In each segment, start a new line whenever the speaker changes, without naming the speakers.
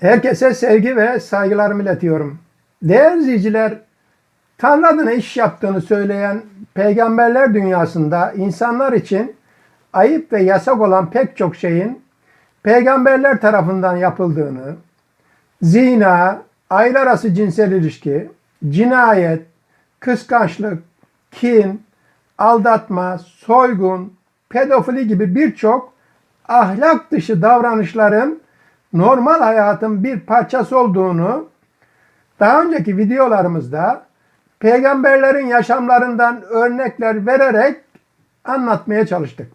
Herkese sevgi ve saygılarımı iletiyorum. Değerli izleyiciler, Tanrı adına iş yaptığını söyleyen peygamberler dünyasında insanlar için ayıp ve yasak olan pek çok şeyin peygamberler tarafından yapıldığını, zina, aile arası cinsel ilişki, cinayet, kıskançlık, kin, aldatma, soygun, pedofili gibi birçok ahlak dışı davranışların normal hayatın bir parçası olduğunu daha önceki videolarımızda peygamberlerin yaşamlarından örnekler vererek anlatmaya çalıştık.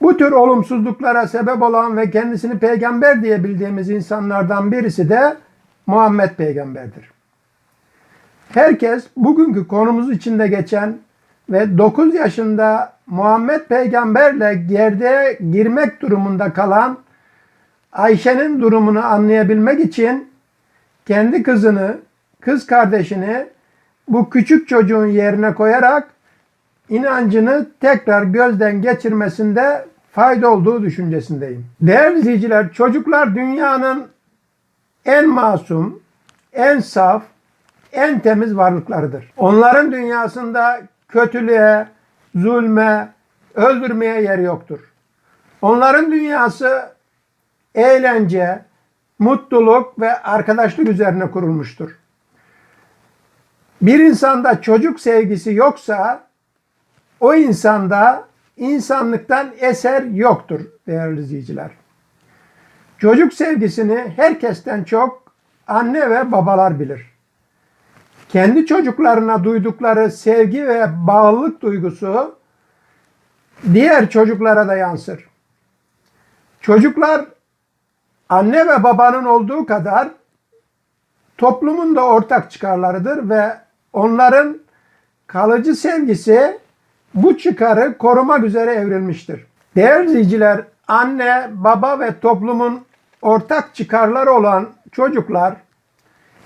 Bu tür olumsuzluklara sebep olan ve kendisini peygamber diye bildiğimiz insanlardan birisi de Muhammed peygamberdir. Herkes bugünkü konumuz içinde geçen ve 9 yaşında Muhammed peygamberle gerdeğe girmek durumunda kalan Ayşe'nin durumunu anlayabilmek için kendi kızını, kız kardeşini bu küçük çocuğun yerine koyarak inancını tekrar gözden geçirmesinde fayda olduğu düşüncesindeyim. Değerli izleyiciler, çocuklar dünyanın en masum, en saf, en temiz varlıklarıdır. Onların dünyasında kötülüğe, zulme, öldürmeye yer yoktur. Onların dünyası eğlence, mutluluk ve arkadaşlık üzerine kurulmuştur. Bir insanda çocuk sevgisi yoksa o insanda insanlıktan eser yoktur değerli izleyiciler. Çocuk sevgisini herkesten çok anne ve babalar bilir. Kendi çocuklarına duydukları sevgi ve bağlılık duygusu diğer çocuklara da yansır. Çocuklar anne ve babanın olduğu kadar toplumun da ortak çıkarlarıdır ve onların kalıcı sevgisi bu çıkarı korumak üzere evrilmiştir. Değerli izleyiciler, anne, baba ve toplumun ortak çıkarları olan çocuklar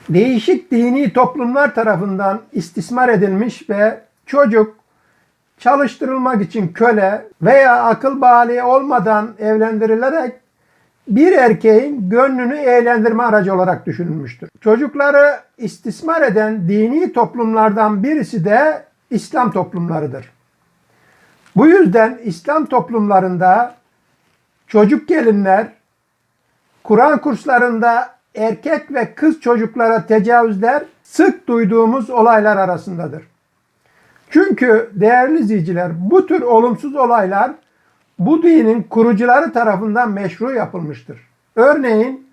değişik dini toplumlar tarafından istismar edilmiş ve çocuk çalıştırılmak için köle veya akıl bali olmadan evlendirilerek bir erkeğin gönlünü eğlendirme aracı olarak düşünülmüştür. Çocukları istismar eden dini toplumlardan birisi de İslam toplumlarıdır. Bu yüzden İslam toplumlarında çocuk gelinler, Kur'an kurslarında erkek ve kız çocuklara tecavüzler sık duyduğumuz olaylar arasındadır. Çünkü değerli izleyiciler bu tür olumsuz olaylar bu dinin kurucuları tarafından meşru yapılmıştır. Örneğin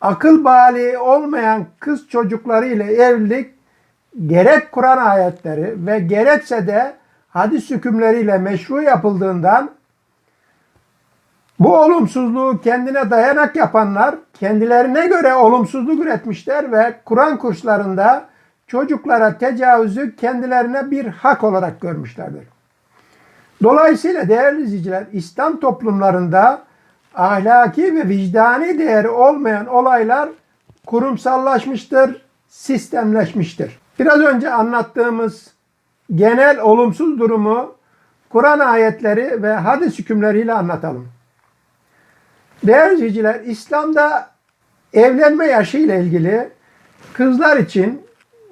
akıl bali olmayan kız çocukları ile evlilik gerek Kur'an ayetleri ve gerekse de hadis hükümleriyle meşru yapıldığından bu olumsuzluğu kendine dayanak yapanlar kendilerine göre olumsuzluk üretmişler ve Kur'an kurslarında çocuklara tecavüzü kendilerine bir hak olarak görmüşlerdir. Dolayısıyla değerli izleyiciler İslam toplumlarında ahlaki ve vicdani değeri olmayan olaylar kurumsallaşmıştır, sistemleşmiştir. Biraz önce anlattığımız genel olumsuz durumu Kur'an ayetleri ve hadis hükümleriyle anlatalım. Değerli izleyiciler, İslam'da evlenme yaşı ile ilgili kızlar için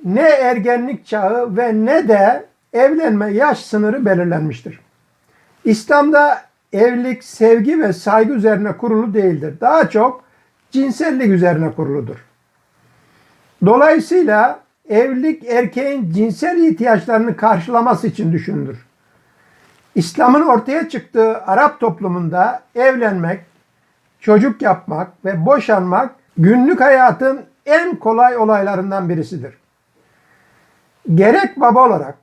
ne ergenlik çağı ve ne de evlenme yaş sınırı belirlenmiştir. İslam'da evlilik sevgi ve saygı üzerine kurulu değildir. Daha çok cinsellik üzerine kuruludur. Dolayısıyla evlilik erkeğin cinsel ihtiyaçlarını karşılaması için düşünülür. İslam'ın ortaya çıktığı Arap toplumunda evlenmek, çocuk yapmak ve boşanmak günlük hayatın en kolay olaylarından birisidir. Gerek baba olarak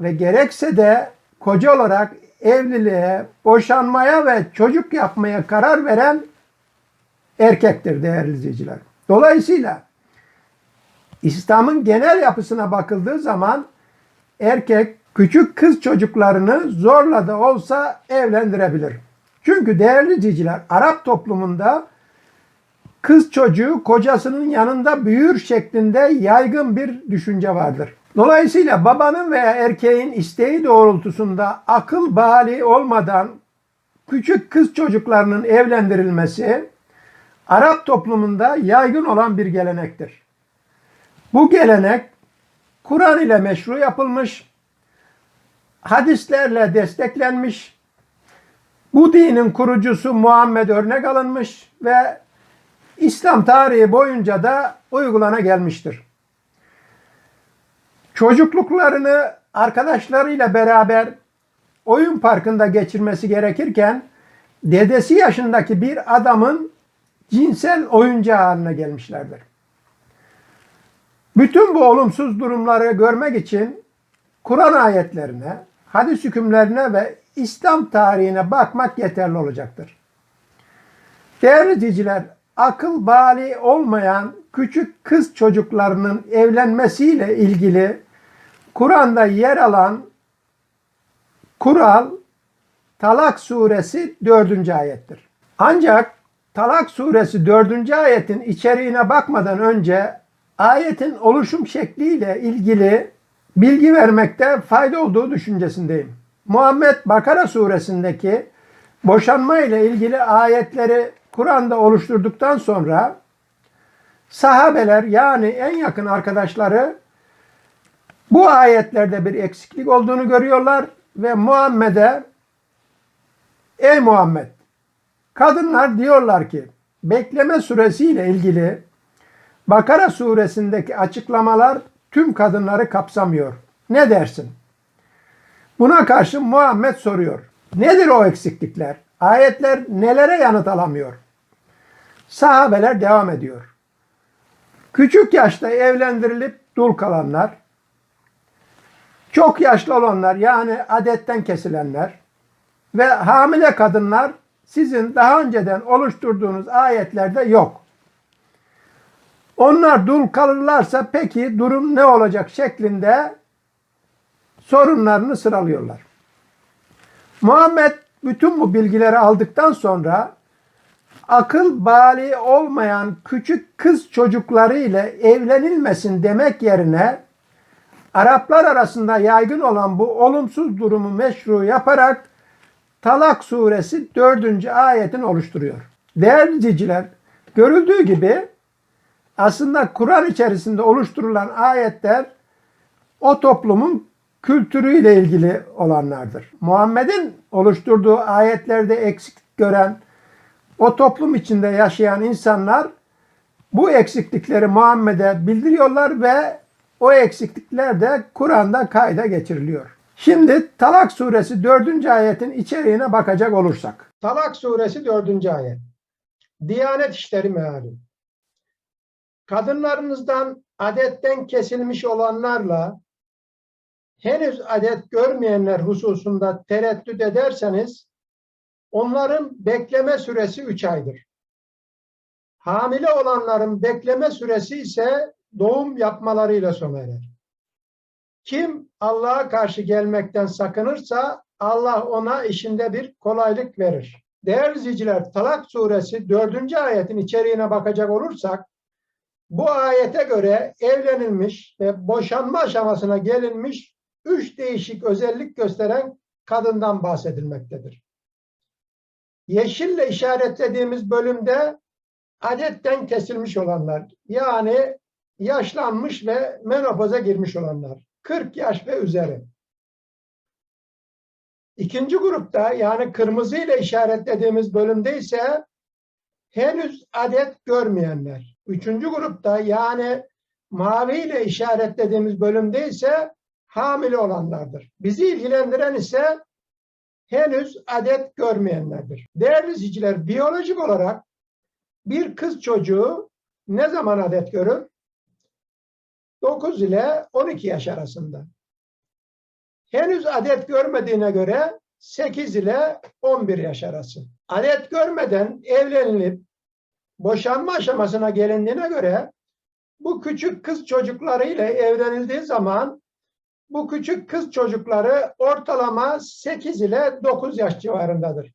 ve gerekse de koca olarak evliliğe, boşanmaya ve çocuk yapmaya karar veren erkektir değerli izleyiciler. Dolayısıyla İslam'ın genel yapısına bakıldığı zaman erkek küçük kız çocuklarını zorla da olsa evlendirebilir. Çünkü değerli izleyiciler Arap toplumunda kız çocuğu kocasının yanında büyür şeklinde yaygın bir düşünce vardır. Dolayısıyla babanın veya erkeğin isteği doğrultusunda akıl bali olmadan küçük kız çocuklarının evlendirilmesi Arap toplumunda yaygın olan bir gelenektir. Bu gelenek Kur'an ile meşru yapılmış, hadislerle desteklenmiş, bu dinin kurucusu Muhammed örnek alınmış ve İslam tarihi boyunca da uygulana gelmiştir. Çocukluklarını arkadaşlarıyla beraber oyun parkında geçirmesi gerekirken dedesi yaşındaki bir adamın cinsel oyuncağı haline gelmişlerdir. Bütün bu olumsuz durumları görmek için Kur'an ayetlerine, hadis hükümlerine ve İslam tarihine bakmak yeterli olacaktır. Değerli izleyiciler, akıl bali olmayan küçük kız çocuklarının evlenmesiyle ilgili Kur'an'da yer alan kural Talak suresi 4. ayettir. Ancak Talak suresi 4. ayetin içeriğine bakmadan önce ayetin oluşum şekliyle ilgili bilgi vermekte fayda olduğu düşüncesindeyim. Muhammed Bakara suresindeki boşanma ile ilgili ayetleri Kur'an'da oluşturduktan sonra sahabeler yani en yakın arkadaşları bu ayetlerde bir eksiklik olduğunu görüyorlar ve Muhammed'e Ey Muhammed kadınlar diyorlar ki bekleme süresiyle ilgili Bakara suresindeki açıklamalar tüm kadınları kapsamıyor. Ne dersin? Buna karşı Muhammed soruyor. Nedir o eksiklikler? Ayetler nelere yanıt alamıyor? Sahabeler devam ediyor. Küçük yaşta evlendirilip dul kalanlar, çok yaşlı olanlar yani adetten kesilenler ve hamile kadınlar sizin daha önceden oluşturduğunuz ayetlerde yok. Onlar dul kalırlarsa peki durum ne olacak şeklinde sorunlarını sıralıyorlar. Muhammed bütün bu bilgileri aldıktan sonra akıl bali olmayan küçük kız çocukları ile evlenilmesin demek yerine Araplar arasında yaygın olan bu olumsuz durumu meşru yaparak Talak suresi 4. ayetini oluşturuyor. Değerli izleyiciler, görüldüğü gibi aslında Kur'an içerisinde oluşturulan ayetler o toplumun kültürüyle ilgili olanlardır. Muhammed'in oluşturduğu ayetlerde eksik gören o toplum içinde yaşayan insanlar bu eksiklikleri Muhammed'e bildiriyorlar ve o eksiklikler de Kur'an'da kayda geçiriliyor. Şimdi Talak suresi 4. ayetin içeriğine bakacak olursak. Talak suresi 4. ayet. Diyanet işleri meali. Kadınlarınızdan adetten kesilmiş olanlarla henüz adet görmeyenler hususunda tereddüt ederseniz onların bekleme süresi 3 aydır. Hamile olanların bekleme süresi ise doğum yapmalarıyla sona erer. Kim Allah'a karşı gelmekten sakınırsa Allah ona işinde bir kolaylık verir. Değerli izleyiciler, Talak suresi 4. ayetin içeriğine bakacak olursak, bu ayete göre evlenilmiş ve boşanma aşamasına gelinmiş üç değişik özellik gösteren kadından bahsedilmektedir. Yeşille işaretlediğimiz bölümde adetten kesilmiş olanlar, yani yaşlanmış ve menopoza girmiş olanlar, 40 yaş ve üzeri. İkinci grupta yani kırmızı ile işaretlediğimiz bölümde ise henüz adet görmeyenler. Üçüncü grupta yani mavi ile işaretlediğimiz bölümde ise hamile olanlardır. Bizi ilgilendiren ise henüz adet görmeyenlerdir. Değerli izleyiciler, biyolojik olarak bir kız çocuğu ne zaman adet görür? 9 ile 12 yaş arasında. Henüz adet görmediğine göre 8 ile 11 yaş arası. Adet görmeden evlenilip boşanma aşamasına gelindiğine göre bu küçük kız çocukları ile evlenildiği zaman bu küçük kız çocukları ortalama 8 ile 9 yaş civarındadır.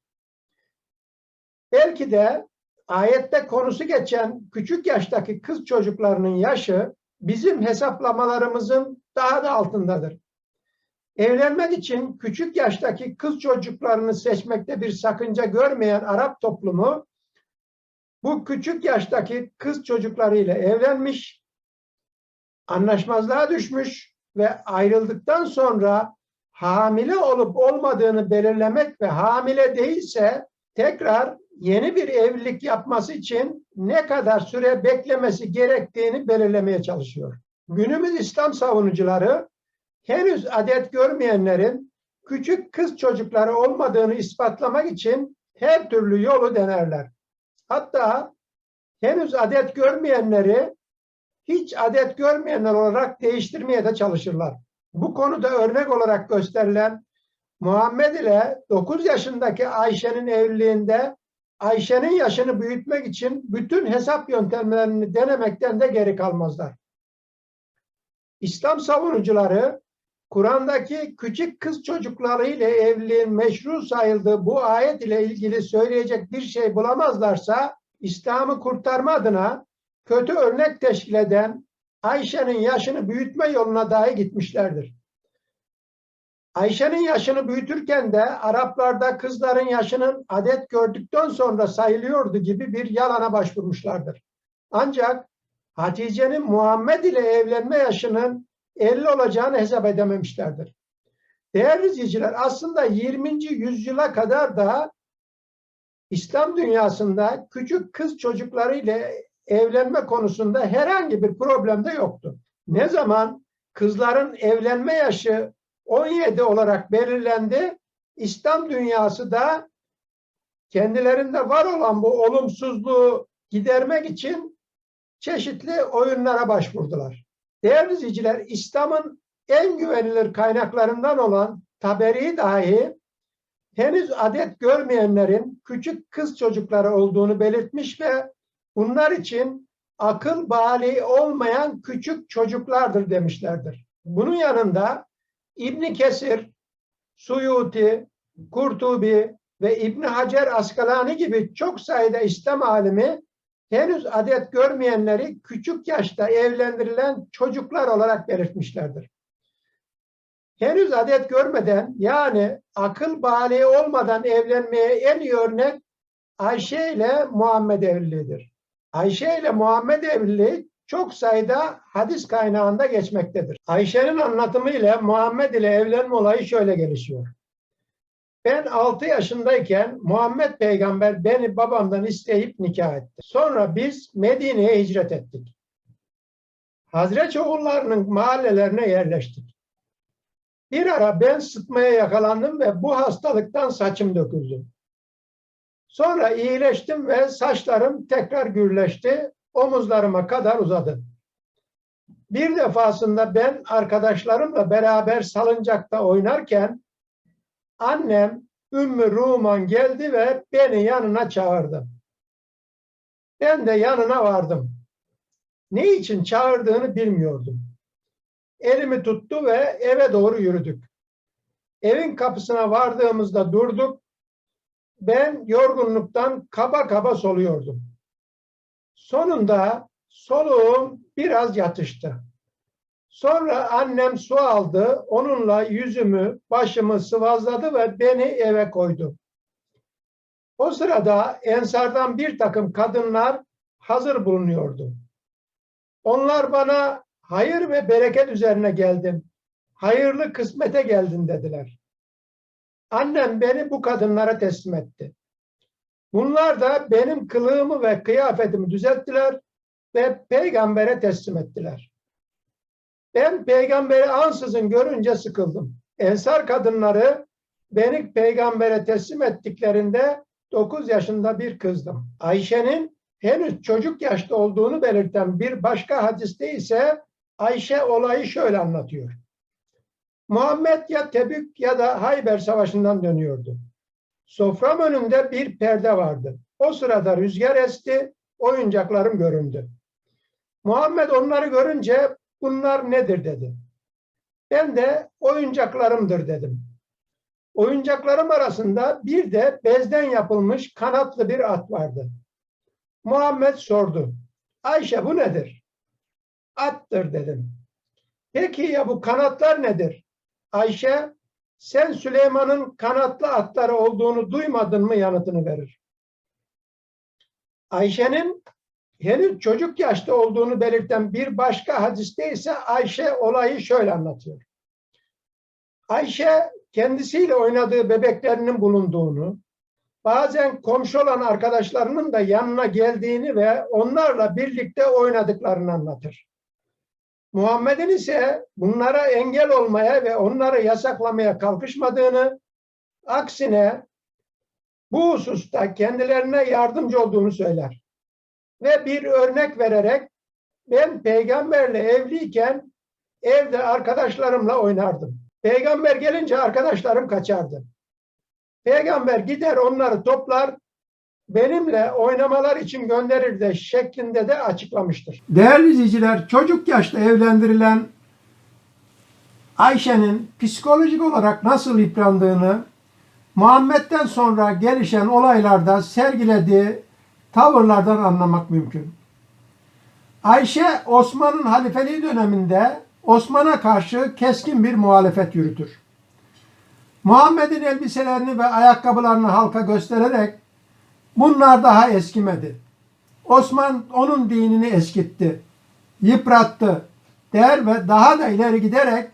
Belki de ayette konusu geçen küçük yaştaki kız çocuklarının yaşı bizim hesaplamalarımızın daha da altındadır. Evlenmek için küçük yaştaki kız çocuklarını seçmekte bir sakınca görmeyen Arap toplumu Bu küçük yaştaki kız çocuklarıyla evlenmiş, anlaşmazlığa düşmüş ve ayrıldıktan sonra hamile olup olmadığını belirlemek ve hamile değilse tekrar yeni bir evlilik yapması için ne kadar süre beklemesi gerektiğini belirlemeye çalışıyor. Günümüz İslam savunucuları henüz adet görmeyenlerin küçük kız çocukları olmadığını ispatlamak için her türlü yolu denerler. Hatta henüz adet görmeyenleri hiç adet görmeyenler olarak değiştirmeye de çalışırlar. Bu konuda örnek olarak gösterilen Muhammed ile 9 yaşındaki Ayşe'nin evliliğinde Ayşe'nin yaşını büyütmek için bütün hesap yöntemlerini denemekten de geri kalmazlar. İslam savunucuları Kur'an'daki küçük kız çocukları ile evliliğin meşru sayıldığı bu ayet ile ilgili söyleyecek bir şey bulamazlarsa İslam'ı kurtarma adına kötü örnek teşkil eden Ayşe'nin yaşını büyütme yoluna dahi gitmişlerdir. Ayşe'nin yaşını büyütürken de Araplarda kızların yaşının adet gördükten sonra sayılıyordu gibi bir yalana başvurmuşlardır. Ancak Hatice'nin Muhammed ile evlenme yaşının 50 olacağını hesap edememişlerdir. Değerli izleyiciler aslında 20. yüzyıla kadar da İslam dünyasında küçük kız çocukları ile evlenme konusunda herhangi bir problem de yoktu. Ne zaman kızların evlenme yaşı 17 olarak belirlendi, İslam dünyası da kendilerinde var olan bu olumsuzluğu gidermek için çeşitli oyunlara başvurdular. Değerli izleyiciler, İslam'ın en güvenilir kaynaklarından olan Taberi dahi henüz adet görmeyenlerin küçük kız çocukları olduğunu belirtmiş ve bunlar için akıl bali olmayan küçük çocuklardır demişlerdir. Bunun yanında İbni Kesir, Suyuti, Kurtubi ve İbni Hacer Askalani gibi çok sayıda İslam alimi henüz adet görmeyenleri küçük yaşta evlendirilen çocuklar olarak belirtmişlerdir. Henüz adet görmeden yani akıl bali olmadan evlenmeye en iyi örnek Ayşe ile Muhammed evliliğidir. Ayşe ile Muhammed evliliği çok sayıda hadis kaynağında geçmektedir. Ayşe'nin anlatımı ile Muhammed ile evlenme olayı şöyle gelişiyor. Ben 6 yaşındayken Muhammed peygamber beni babamdan isteyip nikah etti. Sonra biz Medine'ye hicret ettik. Hazreti oğullarının mahallelerine yerleştik. Bir ara ben sıtmaya yakalandım ve bu hastalıktan saçım döküldü. Sonra iyileştim ve saçlarım tekrar gürleşti, omuzlarıma kadar uzadı. Bir defasında ben arkadaşlarımla beraber salıncakta oynarken annem Ümmü Ruman geldi ve beni yanına çağırdı. Ben de yanına vardım. Ne için çağırdığını bilmiyordum. Elimi tuttu ve eve doğru yürüdük. Evin kapısına vardığımızda durduk. Ben yorgunluktan kaba kaba soluyordum. Sonunda soluğum biraz yatıştı. Sonra annem su aldı, onunla yüzümü, başımı sıvazladı ve beni eve koydu. O sırada ensardan bir takım kadınlar hazır bulunuyordu. Onlar bana hayır ve bereket üzerine geldim, hayırlı kısmete geldin dediler. Annem beni bu kadınlara teslim etti. Bunlar da benim kılığımı ve kıyafetimi düzelttiler ve peygambere teslim ettiler. Ben peygamberi ansızın görünce sıkıldım. Ensar kadınları beni peygambere teslim ettiklerinde 9 yaşında bir kızdım. Ayşe'nin henüz çocuk yaşta olduğunu belirten bir başka hadiste ise Ayşe olayı şöyle anlatıyor. Muhammed ya Tebük ya da Hayber Savaşı'ndan dönüyordu. Sofram önünde bir perde vardı. O sırada rüzgar esti, oyuncaklarım göründü. Muhammed onları görünce bunlar nedir dedi. Ben de oyuncaklarımdır dedim. Oyuncaklarım arasında bir de bezden yapılmış kanatlı bir at vardı. Muhammed sordu. Ayşe bu nedir? Attır dedim. Peki ya bu kanatlar nedir? Ayşe sen Süleyman'ın kanatlı atları olduğunu duymadın mı yanıtını verir. Ayşe'nin henüz çocuk yaşta olduğunu belirten bir başka hadiste ise Ayşe olayı şöyle anlatıyor. Ayşe kendisiyle oynadığı bebeklerinin bulunduğunu, bazen komşu olan arkadaşlarının da yanına geldiğini ve onlarla birlikte oynadıklarını anlatır. Muhammed'in ise bunlara engel olmaya ve onları yasaklamaya kalkışmadığını, aksine bu hususta kendilerine yardımcı olduğunu söyler. Ve bir örnek vererek ben peygamberle evliyken evde arkadaşlarımla oynardım. Peygamber gelince arkadaşlarım kaçardı. Peygamber gider onları toplar, benimle oynamalar için gönderir de şeklinde de açıklamıştır. Değerli izleyiciler, çocuk yaşta evlendirilen Ayşe'nin psikolojik olarak nasıl yıprandığını Muhammed'den sonra gelişen olaylarda sergilediği tavırlardan anlamak mümkün. Ayşe Osman'ın halifeliği döneminde Osman'a karşı keskin bir muhalefet yürütür. Muhammed'in elbiselerini ve ayakkabılarını halka göstererek bunlar daha eskimedi. Osman onun dinini eskitti, yıprattı der ve daha da ileri giderek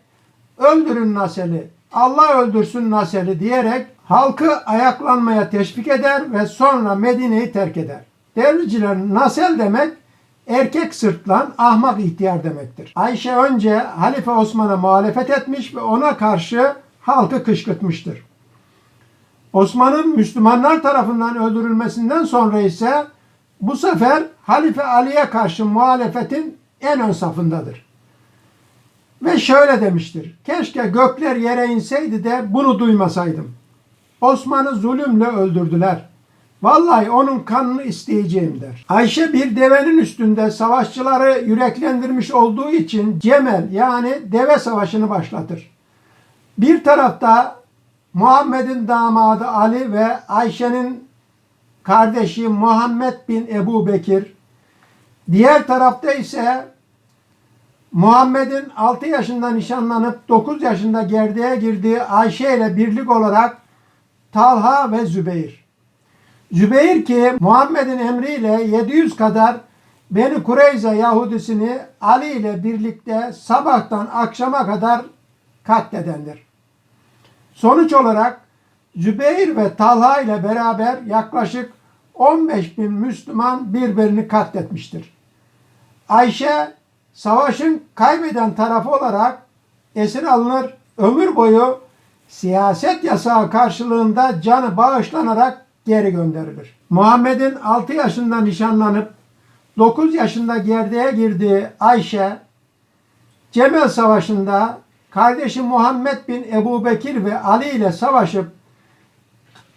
öldürün Nasel'i, Allah öldürsün Nasel'i diyerek halkı ayaklanmaya teşvik eder ve sonra Medine'yi terk eder. Devriciler Nasel demek erkek sırtlan ahmak ihtiyar demektir. Ayşe önce Halife Osman'a muhalefet etmiş ve ona karşı halkı kışkırtmıştır. Osman'ın Müslümanlar tarafından öldürülmesinden sonra ise bu sefer Halife Ali'ye karşı muhalefetin en ön safındadır. Ve şöyle demiştir. Keşke gökler yere inseydi de bunu duymasaydım. Osman'ı zulümle öldürdüler. Vallahi onun kanını isteyeceğim der. Ayşe bir devenin üstünde savaşçıları yüreklendirmiş olduğu için Cemel yani deve savaşını başlatır. Bir tarafta Muhammed'in damadı Ali ve Ayşe'nin kardeşi Muhammed bin Ebu Bekir. Diğer tarafta ise Muhammed'in 6 yaşında nişanlanıp 9 yaşında gerdeğe girdiği Ayşe ile birlik olarak Talha ve Zübeyir. Zübeyir ki Muhammed'in emriyle 700 kadar Beni Kureyze Yahudisini Ali ile birlikte sabahtan akşama kadar katledendir. Sonuç olarak Zübeyir ve Talha ile beraber yaklaşık 15 bin Müslüman birbirini katletmiştir. Ayşe savaşın kaybeden tarafı olarak esir alınır, ömür boyu siyaset yasağı karşılığında canı bağışlanarak geri gönderilir. Muhammed'in 6 yaşında nişanlanıp 9 yaşında gerdeğe girdiği Ayşe, Cemel Savaşı'nda kardeşi Muhammed bin Ebu Bekir ve Ali ile savaşıp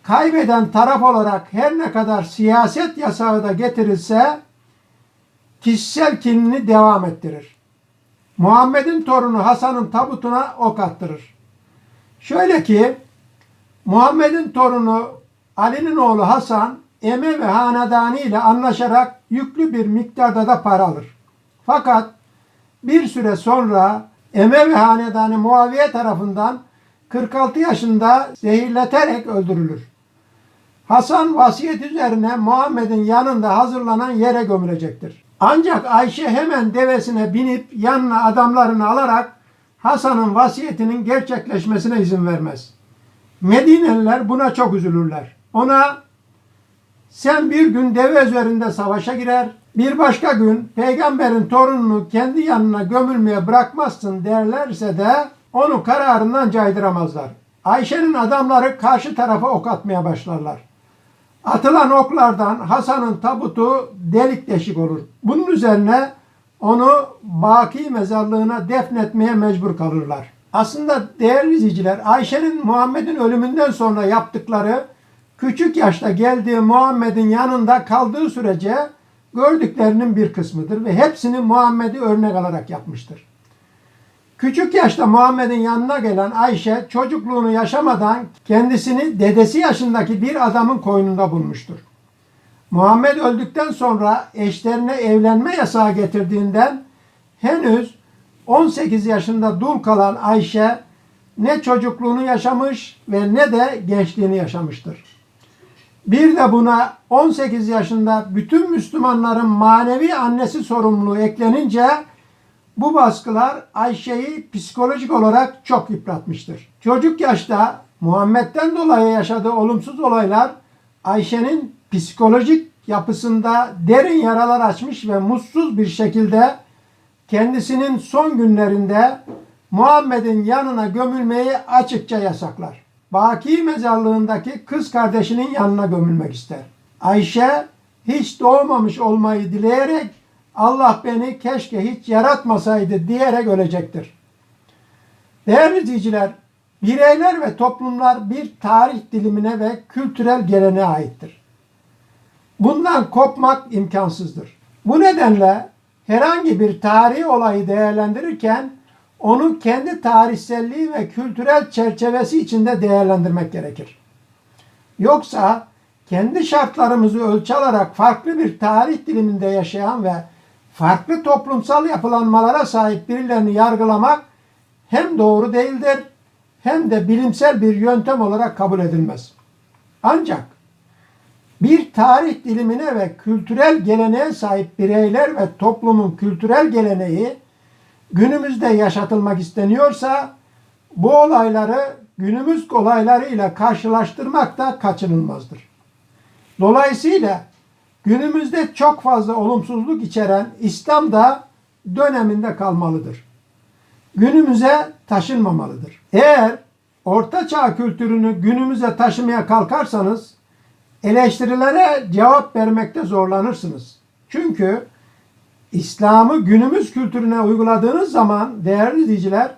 kaybeden taraf olarak her ne kadar siyaset yasağı da getirilse kişisel kinini devam ettirir. Muhammed'in torunu Hasan'ın tabutuna ok attırır. Şöyle ki Muhammed'in torunu Ali'nin oğlu Hasan Eme ve Hanedani ile anlaşarak yüklü bir miktarda da para alır. Fakat bir süre sonra Eme ve Hanedani Muaviye tarafından 46 yaşında zehirleterek öldürülür. Hasan vasiyet üzerine Muhammed'in yanında hazırlanan yere gömülecektir. Ancak Ayşe hemen devesine binip yanına adamlarını alarak Hasan'ın vasiyetinin gerçekleşmesine izin vermez. Medineliler buna çok üzülürler. Ona sen bir gün deve üzerinde savaşa girer, bir başka gün peygamberin torununu kendi yanına gömülmeye bırakmazsın derlerse de onu kararından caydıramazlar. Ayşe'nin adamları karşı tarafa ok atmaya başlarlar. Atılan oklardan Hasan'ın tabutu delik deşik olur. Bunun üzerine onu Baki mezarlığına defnetmeye mecbur kalırlar. Aslında değerli izleyiciler Ayşe'nin Muhammed'in ölümünden sonra yaptıkları küçük yaşta geldiği Muhammed'in yanında kaldığı sürece gördüklerinin bir kısmıdır ve hepsini Muhammed'i örnek alarak yapmıştır. Küçük yaşta Muhammed'in yanına gelen Ayşe çocukluğunu yaşamadan kendisini dedesi yaşındaki bir adamın koynunda bulmuştur. Muhammed öldükten sonra eşlerine evlenme yasağı getirdiğinden henüz 18 yaşında dul kalan Ayşe ne çocukluğunu yaşamış ve ne de gençliğini yaşamıştır. Bir de buna 18 yaşında bütün Müslümanların manevi annesi sorumluluğu eklenince bu baskılar Ayşe'yi psikolojik olarak çok yıpratmıştır. Çocuk yaşta Muhammed'den dolayı yaşadığı olumsuz olaylar Ayşe'nin psikolojik yapısında derin yaralar açmış ve mutsuz bir şekilde kendisinin son günlerinde Muhammed'in yanına gömülmeyi açıkça yasaklar. Baki mezarlığındaki kız kardeşinin yanına gömülmek ister. Ayşe hiç doğmamış olmayı dileyerek Allah beni keşke hiç yaratmasaydı diyerek ölecektir. Değerli izleyiciler, bireyler ve toplumlar bir tarih dilimine ve kültürel geleneğe aittir. Bundan kopmak imkansızdır. Bu nedenle herhangi bir tarihi olayı değerlendirirken onu kendi tarihselliği ve kültürel çerçevesi içinde değerlendirmek gerekir. Yoksa kendi şartlarımızı ölçü alarak farklı bir tarih diliminde yaşayan ve farklı toplumsal yapılanmalara sahip birilerini yargılamak hem doğru değildir hem de bilimsel bir yöntem olarak kabul edilmez. Ancak bir tarih dilimine ve kültürel geleneğe sahip bireyler ve toplumun kültürel geleneği günümüzde yaşatılmak isteniyorsa bu olayları günümüz olaylarıyla karşılaştırmak da kaçınılmazdır. Dolayısıyla günümüzde çok fazla olumsuzluk içeren İslam da döneminde kalmalıdır. Günümüze taşınmamalıdır. Eğer Orta Çağ kültürünü günümüze taşımaya kalkarsanız eleştirilere cevap vermekte zorlanırsınız. Çünkü İslam'ı günümüz kültürüne uyguladığınız zaman değerli izleyiciler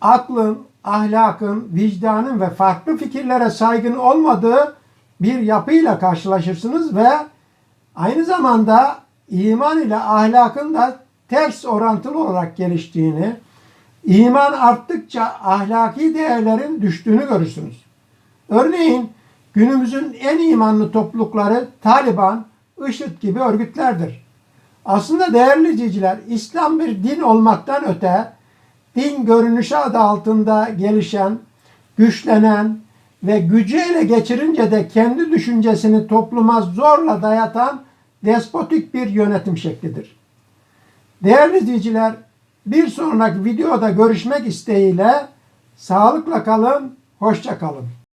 aklın, ahlakın, vicdanın ve farklı fikirlere saygın olmadığı bir yapıyla karşılaşırsınız ve aynı zamanda iman ile ahlakın da ters orantılı olarak geliştiğini, iman arttıkça ahlaki değerlerin düştüğünü görürsünüz. Örneğin günümüzün en imanlı toplulukları Taliban, IŞİD gibi örgütlerdir. Aslında değerli izleyiciler, İslam bir din olmaktan öte, din görünüşü adı altında gelişen, güçlenen ve gücü ele geçirince de kendi düşüncesini topluma zorla dayatan despotik bir yönetim şeklidir. Değerli izleyiciler, bir sonraki videoda görüşmek isteğiyle sağlıkla kalın, hoşça kalın.